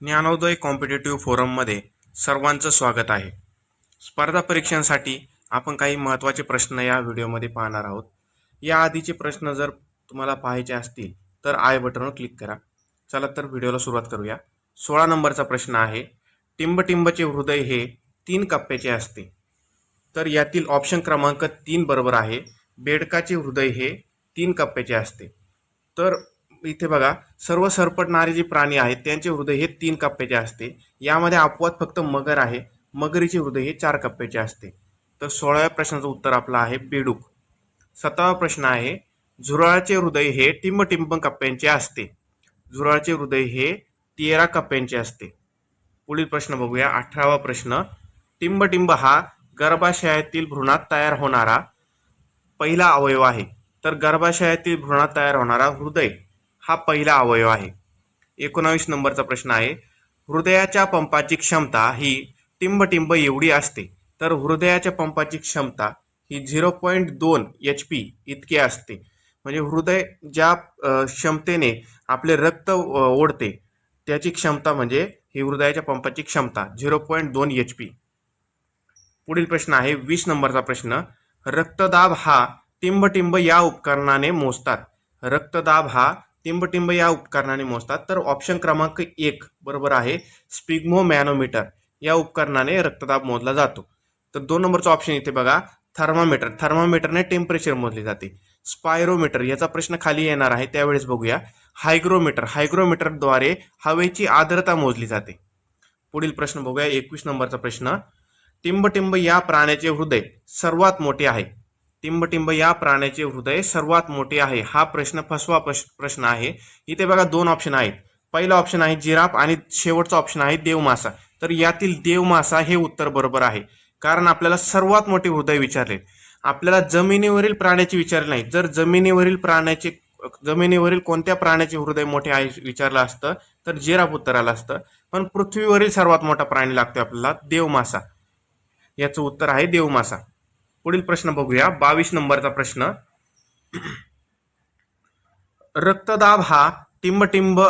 Gyanodaya competitive फोरममध्ये सर्वांचं स्वागत आहे. स्पर्धा परीक्षांसाठी आपण काही महत्त्वाचे प्रश्न या व्हिडिओमध्ये पाहणार आहोत. या आधीचे प्रश्न जर तुम्हाला पाहायचे असतील तर आय बटनवर क्लिक करा. चला तर व्हिडिओला सुरुवात करूया. सोळा नंबरचा प्रश्न आहे टिंबटिंबचे हृदय हे तीन कप्प्याचे असते. तर यातील ऑप्शन क्रमांक तीन बरोबर आहे. बेडकाचे हृदय हे तीन कप्प्याचे असते. तर इथे बघा सर्व सरपटणारे जे प्राणी आहेत त्यांचे हृदय हे तीन कप्प्याचे असते. यामध्ये अपवाद फक्त मगर आहे. मगरीचे हृदय हे चार कप्प्याचे असते. तर सोळाव्या प्रश्नाचं उत्तर आपलं आहे बेडूक. सतरावा प्रश्न आहे झुरळाचे हृदय हे टिंबटिंब कप्प्यांचे असते. झुराळाचे हृदय हे तेरा कप्प्यांचे असते. पुढील प्रश्न बघूया. अठरावा प्रश्न टिंबटिंब हा गर्भाशयातील भ्रूणात तयार होणारा पहिला अवयव आहे. तर गर्भाशयातील भ्रूणात तयार होणारा हृदय. हा पहिला अवयव आहे. एकोणावीस नंबरचा प्रश्न आहे हृदयाच्या पंपाची क्षमता ही टिंबटिंब एवढी असते तर हृदयाच्या पंपाची क्षमता ही झिरो पॉईंट दोन एच पी इतकी असते. म्हणजे हृदय ज्या क्षमतेने आपले रक्त ओढते त्याची क्षमता म्हणजे ही हृदयाच्या पंपाची क्षमता झिरो पॉईंट दोन एच पी. पुढील प्रश्न आहे वीस नंबरचा प्रश्न रक्तदाब हा टिंबटिंब या उपकरणाने मोजतात. रक्तदाब हा टिंबटिंब या उपकरणाने मोजतात. तर ऑप्शन क्रमांक एक बरोबर आहे. स्पिग्मो मॅनोमीटर या उपकरणाने रक्तदाब मोजला जातो. तर दोन नंबरचा ऑप्शन इथे बघा. थर्मामीटर. थर्मामीटरने टेम्परेचर मोजले जाते. स्पायरोमीटर याचा प्रश्न खाली येणार आहे. त्यावेळेस बघूया. हायग्रोमीटर. हायग्रोमीटरद्वारे हवेची आर्द्रता मोजली जाते. पुढील प्रश्न बघूया. एकवीस नंबरचा प्रश्न. टिंबटिंब या प्राण्याचे हृदय सर्वात मोठे आहे. टिंबटिंब या प्राण्याचे हृदय सर्वात मोठे आहे. हा प्रश्न फसवा प्रश्न आहे. इथे बघा दोन ऑप्शन आहेत. पहिला ऑप्शन आहे जिराफ आणि शेवटचा ऑप्शन आहे देवमासा. तर यातील देवमासा हे उत्तर बरोबर आहे. कारण आपल्याला सर्वात मोठे हृदय विचारले. आपल्याला जमिनीवरील प्राण्याचे विचारले नाही. जर जमिनीवरील प्राण्याचे जमिनीवरील कोणत्या प्राण्याचे हृदय मोठे आहे विचारलं असतं तर जिराफ उत्तर आलं असतं. पण पृथ्वीवरील सर्वात मोठा प्राणी लागतो आपल्याला देवमासा. याचं उत्तर आहे देवमासा. पुढील प्रश्न बघूया. बावीस नंबरचा प्रश्न. रक्तदाब हा टिंबटिंब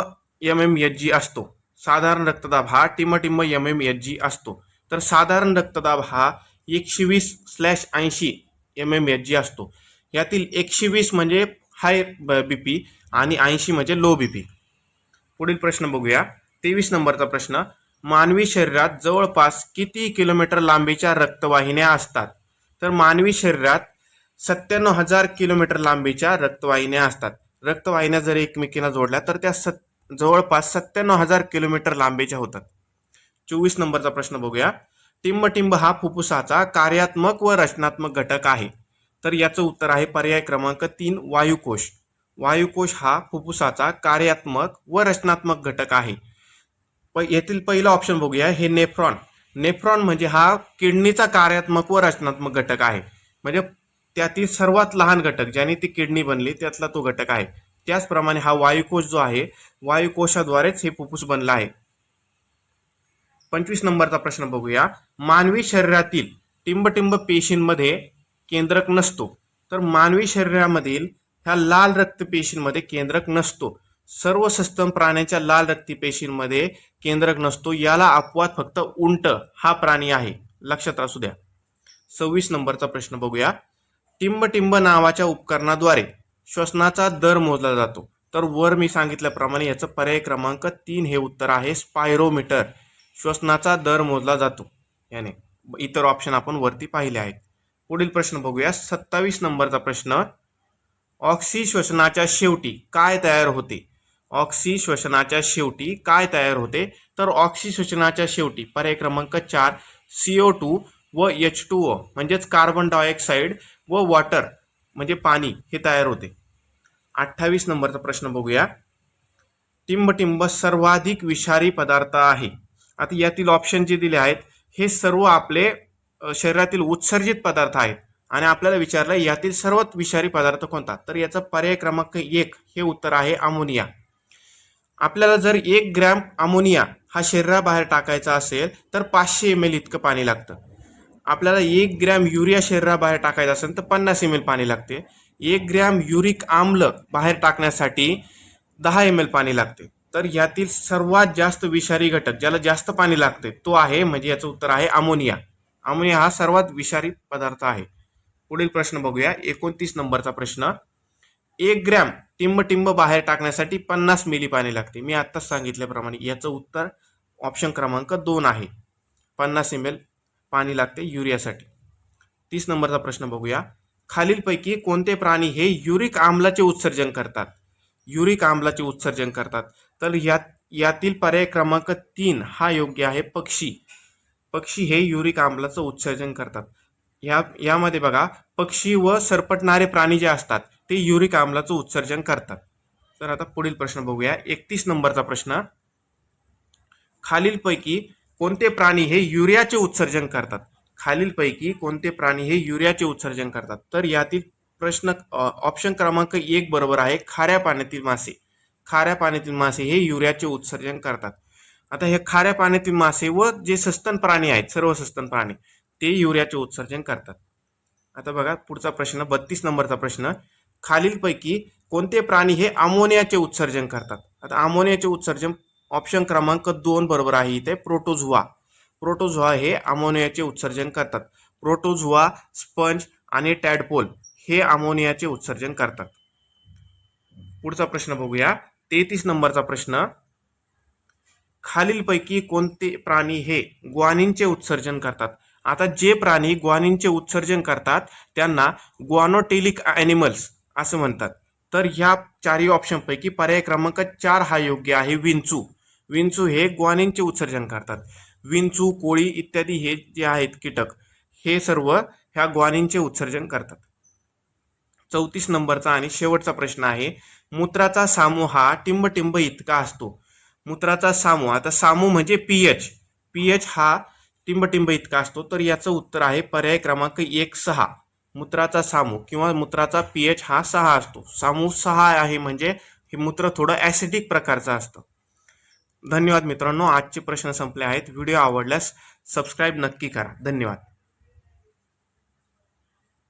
एम एम एच जी असतो. साधारण रक्तदाब हा टिंबटिंब एम एम एच जी असतो. तर साधारण रक्तदाब हा एकशे वीस स्लॅश ऐंशी एम एम एच जी असतो. यातील एकशे वीस म्हणजे हाय बी पी आणि ऐंशी म्हणजे लो बी पी पुढील प्रश्न बघूया. तेवीस नंबरचा प्रश्न मानवी शरीरात जवळपास किती किलोमीटर लांबीच्या रक्तवाहिन्या असतात? तर मानवी शरीरात सत्त्याण्णव हजार किलोमीटर लांबीच्या रक्तवाहिन्या असतात. रक्तवाहिन्या जर एकमेकींना जोडल्या तर त्या सत् जवळपास सत्त्याण्णव हजार किलोमीटर लांबीच्या होतात. चोवीस नंबरचा प्रश्न बघूया. टिंबटिंब हा फुफ्फुसाचा कार्यात्मक व रचनात्मक घटक आहे. तर याचं उत्तर आहे पर्याय क्रमांक तीन वायुकोश. वायुकोश हा फुफ्फुसाचा कार्यात्मक व रचनात्मक घटक आहे. प येथील पहिलं ऑप्शन बघूया हे नेफ्रॉन. नेफ्रॉन म्हणजे हा किडनीचा कार्यात्मक व रचनात्मक घटक आहे. म्हणजे त्यातील सर्वात लहान घटक ज्याने ती किडनी बनली त्यातला तो घटक आहे. त्याचप्रमाणे हा वायुकोश जो आहे वायुकोशाद्वारेच हे फुफ्फुस बनला आहे. पंचवीस नंबरचा प्रश्न बघूया. मानवी शरीरातील टिंबटिंब पेशींमध्ये केंद्रक नसतो. तर मानवी शरीरामधील ह्या लाल रक्तपेशींमध्ये केंद्रक नसतो. सर्व सस्तन प्राण्यांच्या लाल रक्ती पेशींमध्ये केंद्रक नसतो याला अपवाद फक्त उंट हा प्राणी आहे. लक्षात असू द्या. सव्वीस नंबरचा प्रश्न बघूया. टिंबटिंब नावाच्या उपकरणाद्वारे श्वसनाचा दर मोजला जातो. तर वर मी सांगितल्याप्रमाणे याचं पर्याय क्रमांक तीन हे उत्तर आहे स्पायरोमीटर. श्वसनाचा दर मोजला जातो. याने इतर ऑप्शन आपण वरती पाहिले आहेत. पुढील प्रश्न बघूया. सत्तावीस नंबरचा प्रश्न ऑक्सी श्वसनाच्या शेवटी काय तयार होते? ऑक्सी श्वसनाच्या शेवटी काय तयार होते? तर ऑक्सी श्वसनाच्या शेवटी पर्याय क्रमांक चार सीओ टू व एच टू ओ म्हणजेच कार्बन डायऑक्साईड व वॉटर म्हणजे पाणी हे तयार होते. अठ्ठावीस नंबरचा प्रश्न बघूया. टिंबटिंब सर्वाधिक विषारी पदार्थ आहे. आता यातील ऑप्शन जे दिले आहेत हे सर्व आपले शरीरातील उत्सर्जित पदार्थ आहेत. आणि आपल्याला विचारलं यातील सर्वात विषारी पदार्थ कोणता? तर याचा पर्याय क्रमांक एक हे उत्तर आहे अमोनिया. आपल्याला जर एक ग्रॅम अमोनिया हा शरीराबाहेर टाकायचा असेल तर पाचशे एम एल इतकं पाणी लागतं. आपल्याला एक ग्रॅम युरिया शरीराबाहेर टाकायचं असेल तर पन्नास एम एल पाणी लागते. एक ग्रॅम युरिक आम्ल बाहेर टाकण्यासाठी दहा एम एल पाणी लागते. तर यातील सर्वात जास्त विषारी घटक ज्याला जास्त पाणी लागते तो आहे म्हणजे याचं उत्तर आहे अमोनिया. अमोनिया हा सर्वात विषारी पदार्थ आहे. पुढील प्रश्न बघूया. एकोणतीस नंबरचा प्रश्न. एक ग्रॅम टिंब टिंब बाहेर टाकण्यासाठी पन्नास मिली पाणी लागते. मी आत्ताच सांगितल्याप्रमाणे याचं उत्तर ऑप्शन क्रमांक दोन आहे. पन्नास एम एल पाणी लागते युरियासाठी. तीस नंबरचा प्रश्न बघूया. खालीलपैकी कोणते प्राणी हे युरिक आम्लाचे उत्सर्जन करतात? युरिक आम्लाचे उत्सर्जन करतात. तर यात यातील पर्याय क्रमांक तीन हा योग्य आहे पक्षी. पक्षी हे युरिक आम्लाचं उत्सर्जन करतात. या यामध्ये बघा पक्षी व सरपटणारे प्राणी जे असतात ते युरिक आम्लाचं उत्सर्जन करतात. तर आता पुढील प्रश्न बघूया. एकतीस नंबरचा प्रश्न. खालीलपैकी कोणते प्राणी हे युरियाचे उत्सर्जन करतात? खालीलपैकी कोणते प्राणी हे युरियाचे उत्सर्जन करतात? तर यातील प्रश्न ऑप्शन क्रमांक एक बरोबर आहे खाऱ्या पाण्यातील मासे. खाऱ्या पाण्यातील मासे हे युरियाचे उत्सर्जन करतात. आता हे खाऱ्या पाण्यातील मासे व जे सस्तन प्राणी आहेत सर्व सस्तन प्राणी ते युरियाचे उत्सर्जन करतात. आता बघा पुढचा प्रश्न बत्तीस नंबरचा प्रश्न. खालीलपैकी कोणते प्राणी हे अमोनियाचे उत्सर्जन करतात? आता अमोनियाचे उत्सर्जन ऑप्शन क्रमांक दोन बरोबर आहे इथे प्रोटोझुआ. प्रोटोझुआ हे अमोनियाचे उत्सर्जन करतात. प्रोटोझुआ स्पंज आणि टॅडपोल हे अमोनियाचे उत्सर्जन करतात. पुढचा प्रश्न बघूया. तेहतीस नंबरचा प्रश्न. खालीलपैकी कोणते प्राणी हे ग्वानिनचे उत्सर्जन करतात? आता जे प्राणी ग्वानिनचे उत्सर्जन करतात त्यांना ग्वानोटेलिक ॲनिमल्स असं म्हणतात. तर ह्या चारही ऑप्शनपैकी पर्याय क्रमांक चार हा योग्य आहे विंचू. विंचू हे ग्वानिनचे उत्सर्जन करतात. विंचू कोळी इत्यादी हे जे आहेत कीटक हे सर्व ह्या ग्वानिनचे उत्सर्जन करतात. चौतीस नंबरचा आणि शेवटचा प्रश्न आहे मूत्राचा सामू हा टिंब टिंब इतका असतो. मूत्राचा सामू आता सामू म्हणजे पी एच. पी एच हा टिंब टिंब इतका असतो. तर याचं उत्तर आहे पर्याय क्रमांक एक सहा. मूत्राचा सामू किंवा मूत्राचा पी एच हा सहा असतो. सामू सहा आहे म्हणजे हे मूत्र थोडं ॲसिडिक प्रकारचं असतं. धन्यवाद मित्रांनो आजचे प्रश्न संपले आहेत. व्हिडिओ आवडल्यास सबस्क्राईब नक्की करा. धन्यवाद.